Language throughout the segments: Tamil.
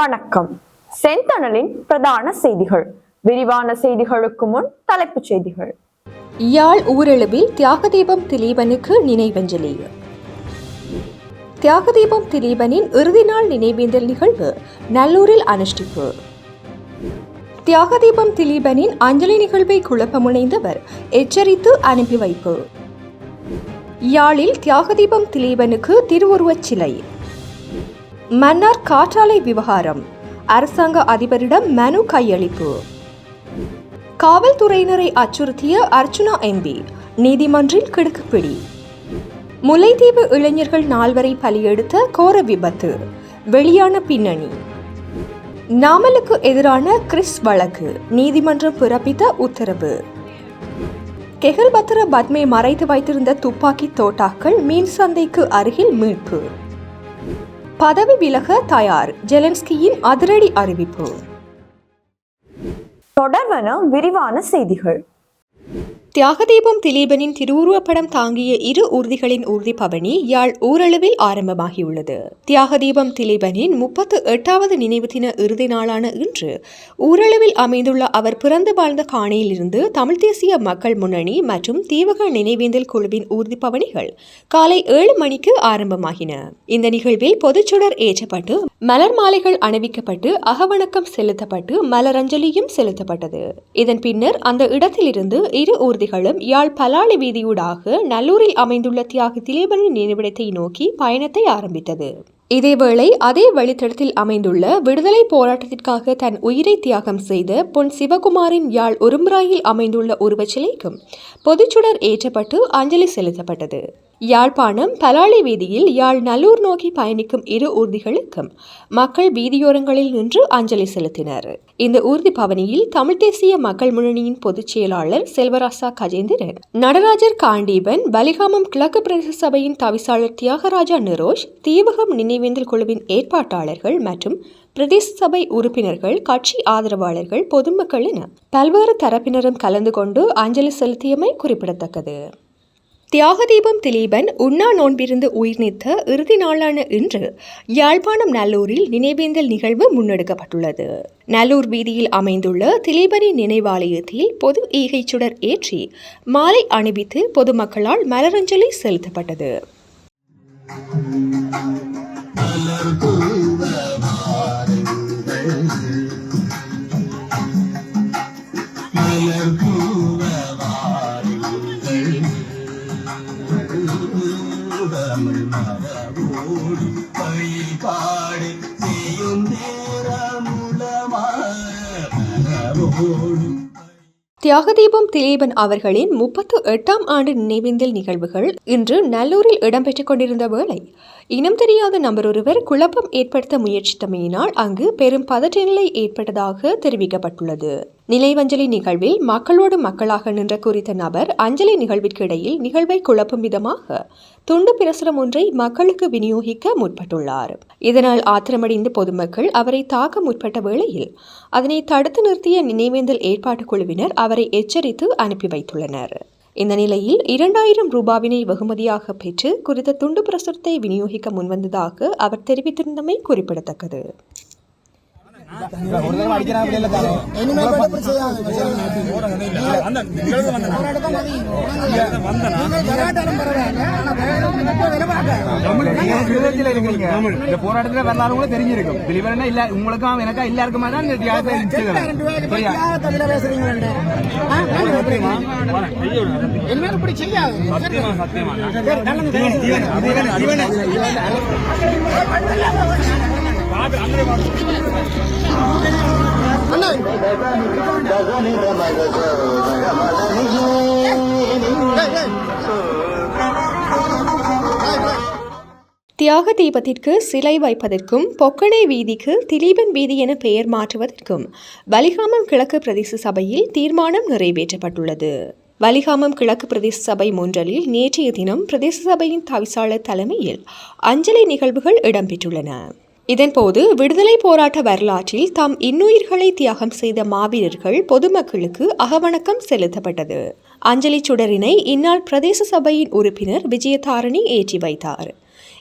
வணக்கம். செந்தணலின் பிரதான செய்திகள். விரிவான செய்திகளுக்கு முன் தலைப்புச் செய்திகள். யாழ் ஊரளவில் தியாகதீபம் திலீபனுக்கு நினைவஞ்சலி. தியாகதீபம் திலீபனின் இறுதி நாள் நினைவேந்தல் நிகழ்வு நல்லூரில் அனுஷ்டிப்பு. தியாகதீபம் திலீபனின் அஞ்சலி நிகழ்வை குழப்பமுனைந்தவர் எச்சரித்து அனுப்பி வைப்பு யாழில் தியாகதீபம் திலீபனுக்கு திருவுருவச் சிலை. மன்னார் காற்றாலை விவகாரம். அரசாங்க அதிபரிடம் மனு கையளிப்பு. காவல்துறையினரை அச்சுறுத்திய அர்ச்சுனா எம்பி நீதிமன்றில் கிடுக்குப்பிடி. முல்லைத்தீவு இளைஞர்கள் நால்வரை பலியெடுத்த கோர விபத்து வெளியான பின்னணி. நாமலுக்கு எதிரான கிறிஸ் வழக்கு நீதிமன்றம் பிறப்பித்த உத்தரவு. கெகல்பத்திர பத்மை மறைத்து வைத்திருந்த துப்பாக்கி தோட்டாக்கள் மீன் சந்தைக்கு அருகில் மீட்பு. பதவி விலக தயார். ஜெலன்ஸ்கியின் அதிரடி அறிவிப்பு. தொடர்வன விரிவான செய்திகள். தியாகதீபம் திலீபனின் திருவுருவப்படம் தாங்கிய இரு ஊர்திகளின் ஊர்தி பவனி யாழ் ஊரளவில் ஆரம்பமாகியுள்ளது. தியாகதீபம் திலீபனின் முப்பத்து எட்டாவது நினைவு தின இறுதி நாளான இன்று ஊரளவில் அமைந்துள்ள அவர் பிறந்து வாழ்ந்த காணியிலிருந்து தமிழ் தேசிய மக்கள் முன்னணி மற்றும் தீவக நினைவேந்தல் குழுவின் ஊர்தி பவனிகள் காலை ஏழு மணிக்கு ஆரம்பமாகின. இந்த நிகழ்வில் பொதுச்சுடர் ஏற்றப்பட்டு மலர் மாலைகள் அணிவிக்கப்பட்டு அகவணக்கம் செலுத்தப்பட்டு மலரஞ்சலியும் செலுத்தப்பட்டது. இதன் பின்னர் அந்த இடத்திலிருந்து இரு ஊர்திகளும் யாழ் பலாளி வீதியூடாக நல்லூரில் அமைந்துள்ள தியாகி திலீபனின் நினைவிடத்தை நோக்கி பயணத்தை ஆரம்பித்தது. இதேவேளை அதே வழித்தடத்தில் அமைந்துள்ள விடுதலை போராட்டத்திற்காக தன் உயிரை தியாகம் செய்த பொன் சிவகுமாரின் யாழ் உரும்புராயில் அமைந்துள்ள உருவச்சிலைக்கும் பொதுச்சுடர் ஏற்றப்பட்டு அஞ்சலி செலுத்தப்பட்டது. யாழ்ப்பாணம் பலாளி வீதியில் யாழ் நல்லூர் நோக்கி பயணிக்கும் இரு ஊர்திகளுக்கும் மக்கள் வீதியோரங்களில் நின்று அஞ்சலி செலுத்தினர். இந்த ஊர்தி பவனியில் தமிழ் தேசிய மக்கள் முன்னணியின் பொதுச் செயலாளர் செல்வராசா கஜேந்திரன் நடராஜர் காண்டீபன் பலிகாமம் கிழக்கு பிரதேச சபையின் தவிசாளர் தியாகராஜா நிரோஷ் தீவகம் நினைவேந்தல் குழுவின் ஏற்பாட்டாளர்கள் மற்றும் பிரதேச சபை உறுப்பினர்கள் கட்சி ஆதரவாளர்கள் பொதுமக்கள் என பல்வேறு தரப்பினரும் கலந்து கொண்டு அஞ்சலி செலுத்தியமை குறிப்பிடத்தக்கது. தியாகதீபம் திலீபன் உண்ணா நோன்பிருந்து உயிர் நீத்த இறுதி நாளான இன்று யாழ்ப்பாணம் நல்லூரில் நினைவேந்தல் நிகழ்வு முன்னெடுக்கப்பட்டுள்ளது. நல்லூர் வீதியில் அமைந்துள்ள திலீபனின் நினைவாலயத்தில் பொது ஈகை சுடர் ஏற்றி மாலை அணிவித்து பொதுமக்களால் மலரஞ்சலி செலுத்தப்பட்டது. தமிழ் வழிபாடு செய்யும் நேரமுளமான தியாகதீபம் திலீபன் அவர்களின் முப்பத்து எட்டாம் ஆண்டு நினைவேந்தல் நிகழ்வுகள் இன்று நல்லூரில் இடம்பெற்றுக் கொண்டிருந்த வேளை இனம் தெரியாத நபர் ஒருவர் குழப்பம் ஏற்படுத்த முயற்சித்தமையினால் அங்கு பெரும் பதற்ற நிலை ஏற்பட்டதாக தெரிவிக்கப்பட்டுள்ளது நிலைவஞ்சலி நிகழ்வில் மக்களோடு மக்களாக நின்ற குறித்த நபர் அஞ்சலி நிகழ்விற்கு இடையில் நிகழ்வை குழப்பும் விதமாக துண்டு பிரசுரம் ஒன்றை மக்களுக்கு விநியோகிக்க முற்பட்டுள்ளார். இதனால் ஆத்திரமடைந்த பொதுமக்கள் அவரை தாக்க முற்பட்ட வேளையில் அதனை தடுத்து நிறுத்திய நினைவேந்தல் ஏற்பாட்டுக் குழுவினர் அவரை எச்சரித்து அனுப்பி வைத்துள்ளனர். இந்த நிலையில் இரண்டாயிரம் ரூபாவினை வெகுமதியாக பெற்று குறித்த துண்டு பிரசுரத்தை விநியோகிக்க முன்வந்ததாக அவர் தெரிவித்திருந்தமை குறிப்பிடத்தக்கது. ஒரு விதத்தில் இருக்கிறீங்க இந்த போராட்டத்துல வரலாறு கூட தெரிஞ்சிருக்கும் திலீபனா இல்ல உங்களுக்கும் எனக்கா எல்லாருக்குமா தான் இந்த தியாகத்தை நிச்சயம் சரியா தியாக தீபத்திற்கு சிலை வைப்பதற்கும் பொக்கனை வீதிக்கு திலீபன் வீதி என பெயர் மாற்றுவதற்கும் வலிகாமம் கிழக்கு பிரதேச சபையில் தீர்மானம் நிறைவேற்றப்பட்டுள்ளது. வலிகாமம் கிழக்கு பிரதேச சபை மூன்றலில் நேற்றைய தினம் பிரதேச சபையின் தவிசாளர் தலைமையில் அஞ்சலி நிகழ்வுகள் இடம்பெற்றுள்ளன. இதன்போது விடுதலை போராட்ட வரலாற்றில் தாம் இன்னுயிர்களை தியாகம் செய்த மாவீரர்கள் பொதுமக்களுக்கு அகவணக்கம் செலுத்தப்பட்டது. அஞ்சலி சுடரினை இந்நாள் பிரதேச சபையின் உறுப்பினர் விஜயதாரணி ஏற்றி வைத்தார்.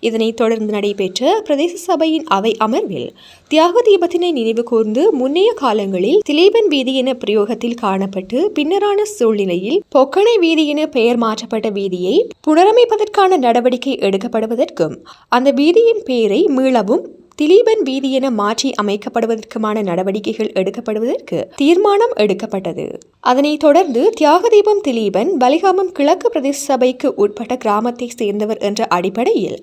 இதனைத் தொடர்ந்து நடைபெற்ற பிரதேச சபையின் அவை அமர்வில் தியாக தீபத்தினை நினைவு கூர்ந்து முன்னைய காலங்களில் திலீபன் வீதி என பிரயோகத்தில் காணப்பட்டு பின்னரான சூழ்நிலையில் பொக்கனை வீதி என பெயர் மாற்றப்பட்ட வீதியை புனரமைப்பதற்கான நடவடிக்கை எடுக்கப்படுவதற்கும் அந்த வீதியின் பெயரை மீளவும் திலீபன் வீதி என மாற்றி அமைக்கப்படுவதற்குமான நடவடிக்கைகள் எடுக்கப்படுவதற்கு தீர்மானம் எடுக்கப்பட்டது. அதனைத் தொடர்ந்து தியாகதீபம் திலீபன் வலிகாமம் கிழக்கு பிரதேச சபைக்கு உட்பட்ட கிராமத்தை சேர்ந்தவர் என்ற அடிப்படையில்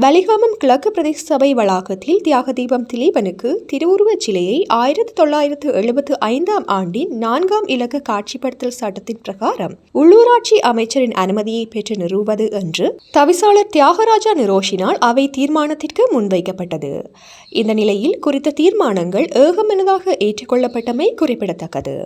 வலிகாமம் கிழக்கு பிரதேச சபை வளாகத்தில் தியாகதீபம் திலீபனுக்கு திருவுருவச் சிலையை ஆயிரத்தி தொள்ளாயிரத்து எழுபத்து ஐந்தாம் ஆண்டின் நான்காம் இலக்க காட்சிப்படுத்தல் சட்டத்தின் பிரகாரம் உள்ளூராட்சி அமைச்சரின் அனுமதியை பெற்று நிறுவுவது என்று தவிசாளர் தியாகராஜா நிரோஷினால் அவை தீர்மானத்திற்கு முன்வைக்கப்பட்டது. இந்த நிலையில் குறித்த தீர்மானங்கள் ஏகமனதாக ஏற்றுக்கொள்ளப்பட்டமை குறிப்பிடத்தக்கது.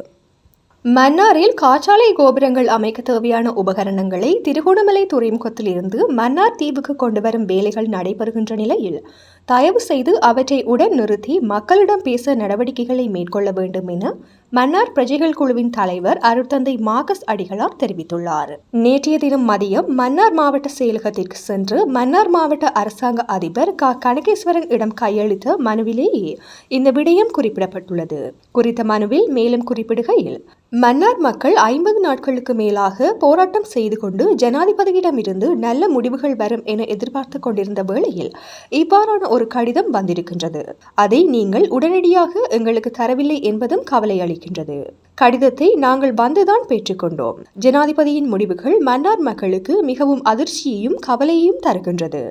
மன்னாரில் காற்றாலை கோபுரங்கள் அமைக்க தேவையான உபகரணங்களை திருகோணமலை துறைமுகத்தில் இருந்து மன்னார் தீவுக்கு கொண்டு வரும் வேலைகள் நடைபெறுகின்ற நிலையில் தயவு செய்து அவற்றை உடன் நிறுத்தி மக்களிடம் பேச நடவடிக்கைகளை மேற்கொள்ள வேண்டும் என மன்னார் பிரஜைகள் குழுவின் தலைவர் அருட்தந்தை மார்கஸ் அடிகளார் தெரிவித்துள்ளார். நேற்றைய தினம் மதியம் மன்னார் மாவட்ட செயலகத்திற்கு சென்று மன்னார் மாவட்ட அரசாங்க அதிபர் க. கனகேஸ்வரன் இடம் கையளித்த மனுவிலேயே இந்த விடயம் குறிப்பிடப்பட்டுள்ளது. குறித்த மனுவில் மேலும் குறிப்பிடுகையில் மன்னார் மக்கள் ஐம்பது நாட்களுக்கு மேலாக போராட்டம் செய்து கொண்டு ஜனாதிபதியிடமிருந்து நல்ல முடிவுகள் வரும் என எதிர்பார்த்து கொண்டிருந்த வேளையில் இவ்வாறான ஒரு கடிதம் வந்திருக்கின்றது. அதை நீங்கள் உடனடியாக எங்களுக்கு தரவில்லை என்பதும் கவலை அளிக்கின்றது. கடிதத்தை நாங்கள் வந்துதான் பெற்றுக்கொண்டோம் ஜனாதிபதியின் முடிவுகள் மன்னார் மக்களுக்கு மிகவும் அதிர்ச்சியையும் கவலையையும் தருகின்றது.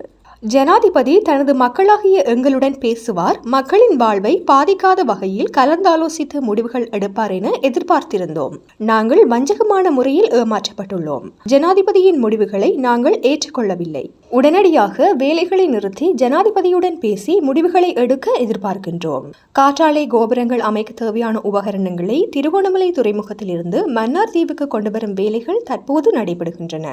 ஜனாதிபதி தனது மக்களாகிய எங்களுடன் பேசுவார். மக்களின் வாழ்வை பாதிக்காத வகையில் கலந்தாலோசித்து முடிவுகள் எடுப்பார் என எதிர்பார்த்திருந்தோம். நாங்கள் வஞ்சகமான முறையில் ஏமாற்றப்பட்டுள்ளோம். ஜனாதிபதியின் முடிவுகளை நாங்கள் ஏற்றுக்கொள்ளவில்லை. உடனடியாக வேலைகளை நிறுத்தி ஜனாதிபதியுடன் பேசி முடிவுகளை எடுக்க எதிர்பார்க்கின்றோம். காற்றாலை கோபுரங்கள் அமைக்க தேவையான உபகரணங்களை திருகோணமலை துறைமுகத்திலிருந்து மன்னார் தீவுக்கு கொண்டு வரும் வேலைகள் தற்போது நடைபெறுகின்றன.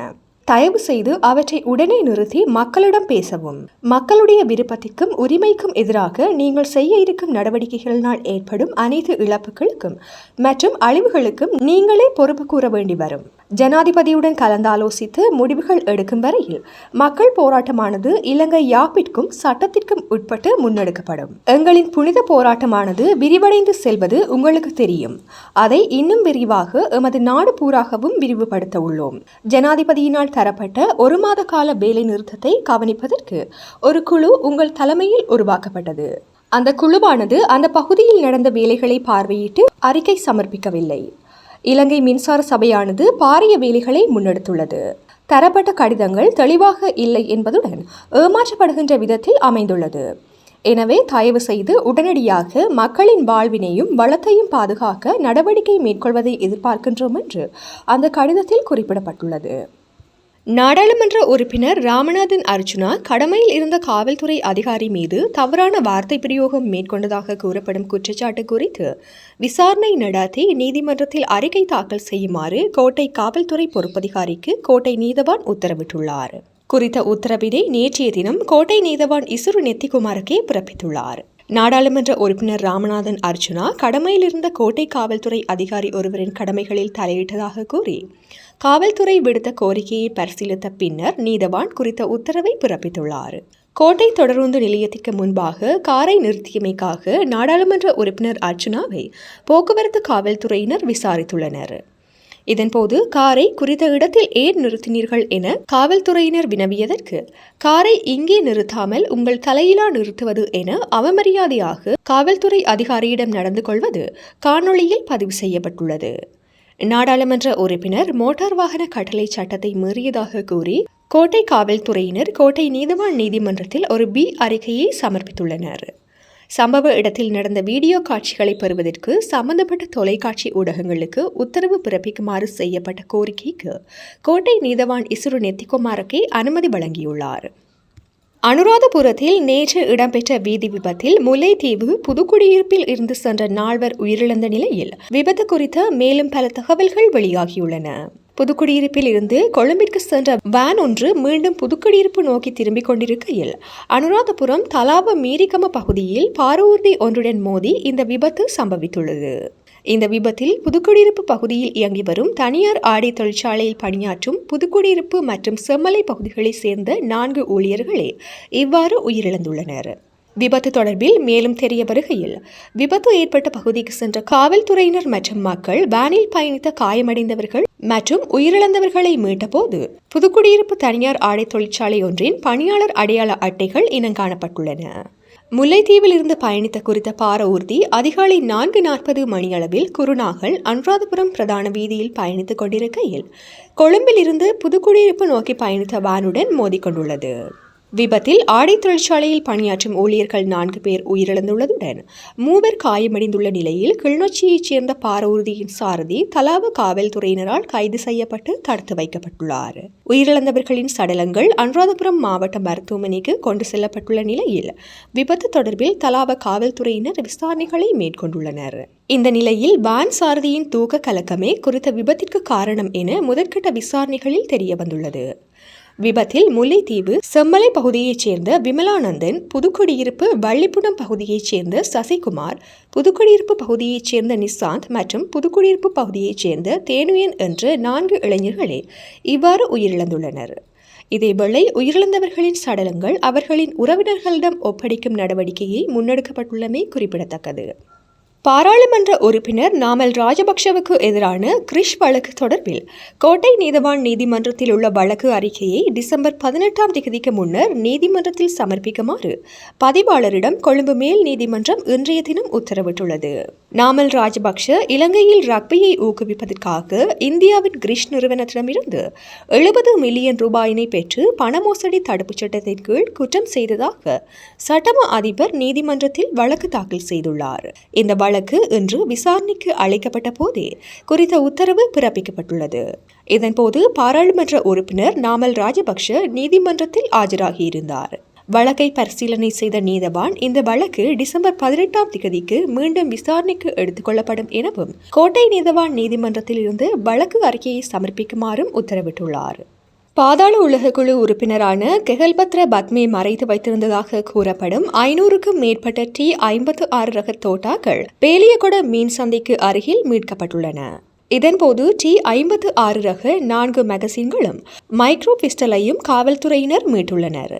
தயவு செய்து அவற்றை உடனே நிறுத்தி மக்களிடம் பேசவும். மக்களுடைய விருப்பத்திற்கும் உரிமைக்கும் எதிராக நீங்கள் செய்ய இருக்கும் நடவடிக்கைகளினால் ஏற்படும் அனைத்து இழப்புகளுக்கும் மற்றும் அழிவுகளுக்கும் நீங்களே பொறுப்பு கூற வேண்டி வரும். ஜனாதிபதியுடன் கலந்தாலோசித்து முடிவுகள் எடுக்கும் வரையில் மக்கள் போராட்டமானது இலங்கை யாப்பிற்கும் சட்டத்திற்கும் உட்பட்டு முன்னெடுக்கப்படும். எங்களின் புனித போராட்டமானது விரிவடைந்து செல்வது உங்களுக்கு தெரியும். அதை இன்னும் விரிவாக எமது நாடு பூராகவும் விரிவுபடுத்த உள்ளோம். ஜனாதிபதியினால் தரப்பட்ட ஒரு மாத கால வேலை நிறுத்தத்தை கவனிப்பதற்கு ஒரு குழு உங்கள் தலைமையில் உருவாக்கப்பட்டது. அந்த குழுவானது அந்த பகுதியில் நடந்த வேலைகளை பார்வையிட்டு அறிக்கை சமர்ப்பிக்கவில்லை. இலங்கை மின்சார சபையானது பாரிய வேலைகளை முன்னெடுத்துள்ளது. தரப்பட்ட கடிதங்கள் தெளிவாக இல்லை என்பதுடன் ஏமாற்றப்படுகின்ற விதத்தில் அமைந்துள்ளது. எனவே தயவு செய்து உடனடியாக மக்களின் வாழ்வினையும் வளத்தையும் பாதுகாக்க நடவடிக்கை மேற்கொள்வதை எதிர்பார்க்கின்றோம் என்று அந்த கடிதத்தில் குறிப்பிடப்பட்டுள்ளது. நாடாளுமன்ற உறுப்பினர் ராமநாதன் அர்ஜுனா கடமையில் இருந்த காவல்துறை அதிகாரி மீது தவறான வார்த்தை பிரயோகம் மேற்கொண்டதாக கூறப்படும் குற்றச்சாட்டு குறித்து விசாரணை நடாத்தி நீதிமன்றத்தில் அறிக்கை தாக்கல் செய்யுமாறு கோட்டை காவல்துறை பொறுப்பதிகாரிக்கு கோட்டை நீதவான் உத்தரவிட்டுள்ளார். குறித்த உத்தரவினை நேற்றைய தினம் கோட்டை நீதவான் இசுரு நெத்திகுமாருக்கே பிறப்பித்துள்ளார். நாடாளுமன்ற உறுப்பினர் ராமநாதன் அர்ஜுனா கடமையில் இருந்த கோட்டை காவல்துறை அதிகாரி ஒருவரின் கடமைகளில் தலையிட்டதாக கூறி காவல்துறை விடுத்த கோரிக்கையை பரிசீலித்த பின்னர் நீதவான் குறித்த உத்தரவை பிறப்பித்துள்ளார். கோட்டை தொடருந்து நிலையத்திற்கு முன்பாக காரை நிறுத்தியமைக்காக நாடாளுமன்ற உறுப்பினர் அர்ஜுனாவை போக்குவரத்து காவல்துறையினர் விசாரித்துள்ளனர். இதன்போது காரை குறித்த இடத்தில் ஏன் நிறுத்தினீர்கள் என காவல்துறையினர் வினவியதற்கு காரை இங்கே நிறுத்தாமல் உங்கள் தலையிலா நிறுத்துவது என அவமரியாதையாக காவல்துறை அதிகாரியிடம் நடந்து கொள்வது காணொளியில் பதிவு செய்யப்பட்டுள்ளது. நாடாளுமன்ற உறுப்பினர் மோட்டார் வாகன கட்டளை சட்டத்தை மீறியதாக கூறி கோட்டை காவல்துறையினர் கோட்டை நீதிவான் நீதிமன்றத்தில் ஒரு பி அறிக்கையை சமர்ப்பித்துள்ளனர். சம்பவ இடத்தில் நடந்த வீடியோ காட்சிகளை பெறுவதற்கு சம்பந்தப்பட்ட தொலைக்காட்சி ஊடகங்களுக்கு உத்தரவு பிறப்பிக்குமாறு செய்யப்பட்ட கோரிக்கைக்கு கோட்டை நீதவான் இசுரு நெத்திகுமாரக்கே அனுமதி வழங்கியுள்ளார். அனுராதபுரத்தில் நேற்று இடம்பெற்ற வீதி விபத்தில் முல்லைத்தீவு புதுக்குடியிருப்பில் இருந்து சென்ற நால்வர் உயிரிழந்த நிலையில் விபத்து குறித்த மேலும் பல தகவல்கள் வெளியாகியுள்ளன. புதுக்குடியிருப்பில் இருந்து கொழும்பிற்கு சென்ற வேன் ஒன்று மீண்டும் புதுக்குடியிருப்பு நோக்கி திரும்பிக் கொண்டிருக்கையில் அனுராதபுரம் தலாப மீரிகம பகுதியில் பாரூர்தி ஒன்றுடன் மோதி இந்த விபத்து சம்பவித்துள்ளது. இந்த விபத்தில் புதுக்குடியிருப்பு பகுதியில் இயங்கி வரும் தனியார் ஆடை தொழிற்சாலையில் பணியாற்றும் புதுக்குடியிருப்பு மற்றும் செம்மலை பகுதிகளைச் சேர்ந்த நான்கு ஊழியர்களே இவ்வாறு உயிரிழந்துள்ளனர். விபத்து தொடர்பில் மேலும் தெரிய வருகையில் விபத்து ஏற்பட்ட பகுதிக்கு சென்ற காவல்துறையினர் மற்றும் மக்கள் வேனில் பயணித்த காயமடைந்தவர்கள் மற்றும் உயிரிழந்தவர்களை மீட்டபோது புதுக்குடியிருப்பு தனியார் ஆடை தொழிற்சாலை ஒன்றின் பணியாளர் அடையாள அட்டைகள் இனங்காணப்பட்டுள்ளன. முல்லைத்தீவில் இருந்து பயணித்த குறித்த பார ஊர்தி அதிகாலை நான்கு நாற்பது மணியளவில் குருநாகல் அனுராதபுரம் பிரதான வீதியில் பயணித்துக் கொண்டிருக்கையில் கொழும்பில் இருந்து புதுக்குடியிருப்பு நோக்கி பயணித்த வேனுடன் மோதிக்கொண்டுள்ளது. விபத்தில் ஆடை தொழிற்சாலையில் பணியாற்றும் ஊழியர்கள் நான்கு பேர் உயிரிழந்துள்ளதுடன் மூவர் காயமடைந்துள்ள நிலையில் கிளிநொச்சியைச் சேர்ந்த பாரூர்தியின் சாரதி தலாவ காவல்துறையினரால் கைது செய்யப்பட்டு தடுத்து வைக்கப்பட்டுள்ளார். உயிரிழந்தவர்களின் சடலங்கள் அனுராதபுரம் மாவட்ட மருத்துவமனைக்கு கொண்டு செல்லப்பட்டுள்ள நிலையில் விபத்து தொடர்பில் தலாவ காவல்துறையினர் விசாரணைகளை மேற்கொண்டுள்ளனர். இந்த நிலையில் வான் சாரதியின் தூக்க கலக்கமே குறித்த விபத்திற்கு காரணம் என முதற்கட்ட விசாரணைகளில் தெரிய வந்துள்ளது விபத்தில் முல்லைத்தீவு செம்மலை பகுதியைச் சேர்ந்த விமலானந்தன் புதுக்குடியிருப்பு வள்ளிப்புணம் பகுதியைச் சேர்ந்த சசிகுமார் புதுக்குடியிருப்பு பகுதியைச் சேர்ந்த நிசாந்த் மற்றும் புதுக்குடியிருப்பு பகுதியைச் சேர்ந்த தேனுயன் என்ற நான்கு இளைஞர்களே இவ்வாறு உயிரிழந்துள்ளனர். இதேவேளை உயிரிழந்தவர்களின் சடலங்கள் அவர்களின் உறவினர்களிடம் ஒப்படைக்கும் நடவடிக்கையை முன்னெடுக்கப்பட்டுள்ளமை குறிப்பிடத்தக்கது. பாராளுமன்ற உறுப்பினர் நாமல் ராஜபக்ஷவுக்கு எதிரான கிரிஷ் வழக்கு தொடர்பில் கோட்டை நீதவான் நீதிமன்றத்தில் உள்ள வழக்கு அறிக்கையை டிசம்பர் பதினெட்டாம் தேதிக்கு முன்னர் நீதிமன்றத்தில் சமர்ப்பிக்குமாறு பதிவாளரிடம் கொழும்பு மேல் நீதிமன்றம் இன்றைய தினம் உத்தரவிட்டுள்ளது. நாமல் ராஜபக்ஷ இலங்கையில் ரக்பியை ஊக்குவிப்பதற்காக இந்தியாவின் கிரிஷ் நிறுவனத்திடமிருந்து எழுபது மில்லியன் ரூபாயினை பெற்று பண மோசடி தடுப்புச் சட்டத்தின் கீழ் குற்றம் செய்ததாக சட்டம அதிபர் நீதிமன்றத்தில் வழக்கு தாக்கல் செய்துள்ளார். இந்த வழக்கு இன்று விசாரணைக்கு அழைக்கப்பட்ட போதே குறித்த உத்தரவு பிறப்பிக்கப்பட்டுள்ளது. இதன்போது பாராளுமன்ற உறுப்பினர் நாமல் ராஜபக்ஷ நீதிமன்றத்தில் ஆஜராகியிருந்தார். வழக்கை பரிசீலனை செய்த நீதவான் இந்த வழக்கு டிசம்பர் பதினெட்டாம் திகதிக்கு மீண்டும் விசாரணைக்கு எடுத்துக் கொள்ளப்படும் எனவும் கோட்டை நீதவான் நீதிமன்றத்தில் இருந்து வழக்கு அறிக்கையை சமர்ப்பிக்குமாறும் உத்தரவிட்டுள்ளார். பாதாள உலக குழு உறுப்பினரான கெகல்பத்ர பத்மே மறைத்து வைத்திருந்ததாக கூறப்படும் ஐநூறுக்கும் மேற்பட்ட டி ஐம்பத்து ஆறு ரக தோட்டாக்கள் பேலியகொட மீன் சந்தைக்கு அருகில் மீட்கப்பட்டுள்ளன. இதன்போது டி ஐம்பத்து ஆறு ரக நான்கு மேகசின்களும் மைக்ரோ பிஸ்டலையும் காவல்துறையினர் மீட்டுள்ளனர்.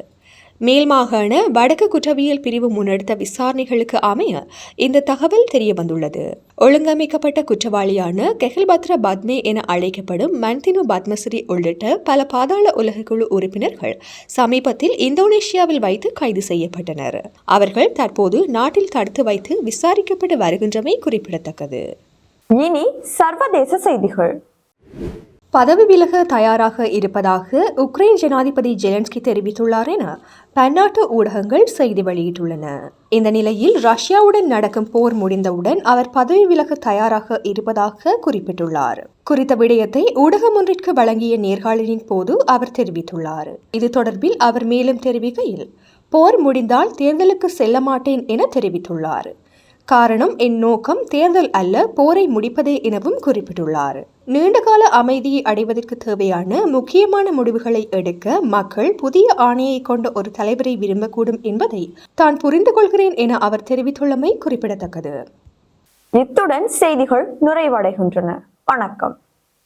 மேல் மாகாண வடக்கு குற்றவியல் பிரிவு முன்னெடுத்த விசாரணைகளுக்கு அமைய இந்த தகவல் தெரிய வந்துள்ளது ஒழுங்கமைக்கப்பட்ட குற்றவாளியான கெஹல்பத்ர பத்மே என அழைக்கப்படும் மன்தினு பத்மஸ்ரீ உள்ளிட்ட பல பாதாள உலகக்குழு உறுப்பினர்கள் சமீபத்தில் இந்தோனேஷியாவில் வைத்து கைது செய்யப்பட்டனர். அவர்கள் தற்போது நாட்டில் தடுத்து வைத்து விசாரிக்கப்பட்டு வருகின்றமை குறிப்பிடத்தக்கது. இனி சர்வதேச செய்திகள். பதவி விலக தயாராக இருப்பதாக உக்ரைன் ஜனாதிபதி ஜெலன்ஸ்கி தெரிவித்துள்ளார் என பன்னாட்டு ஊடகங்கள் செய்தி வெளியிட்டுள்ளன. இந்த நிலையில் ரஷ்யாவுடன் நடக்கும் போர் முடிந்தவுடன் அவர் பதவி விலக தயாராக இருப்பதாக குறிப்பிட்டுள்ளார். குறித்த விடயத்தை ஊடகம் ஒன்றிற்கு வழங்கிய நேர்காணலின் போது அவர் தெரிவித்துள்ளார். இது தொடர்பில் அவர் மேலும் தெரிவிக்கையில் போர் முடிந்தால் தேர்தலுக்கு செல்ல மாட்டேன் என தெரிவித்துள்ளார். காரணம் என் நோக்கம் தேர்தல் அல்ல போரை முடிப்பதே எனவும் குறிப்பிட்டுள்ளார். நீண்டகால அமைதியை அடைவதற்கு தேவையான முக்கியமான முடிவுகளை எடுக்க மக்கள் புதிய ஆணையை கொண்ட ஒரு தலைவரை விரும்பக்கூடும் என்பதை தான் புரிந்து கொள்கிறேன் என அவர் தெரிவித்துள்ளமை குறிப்பிடத்தக்கது. இத்துடன் செய்திகள் நிறைவடைகின்றன. வணக்கம்.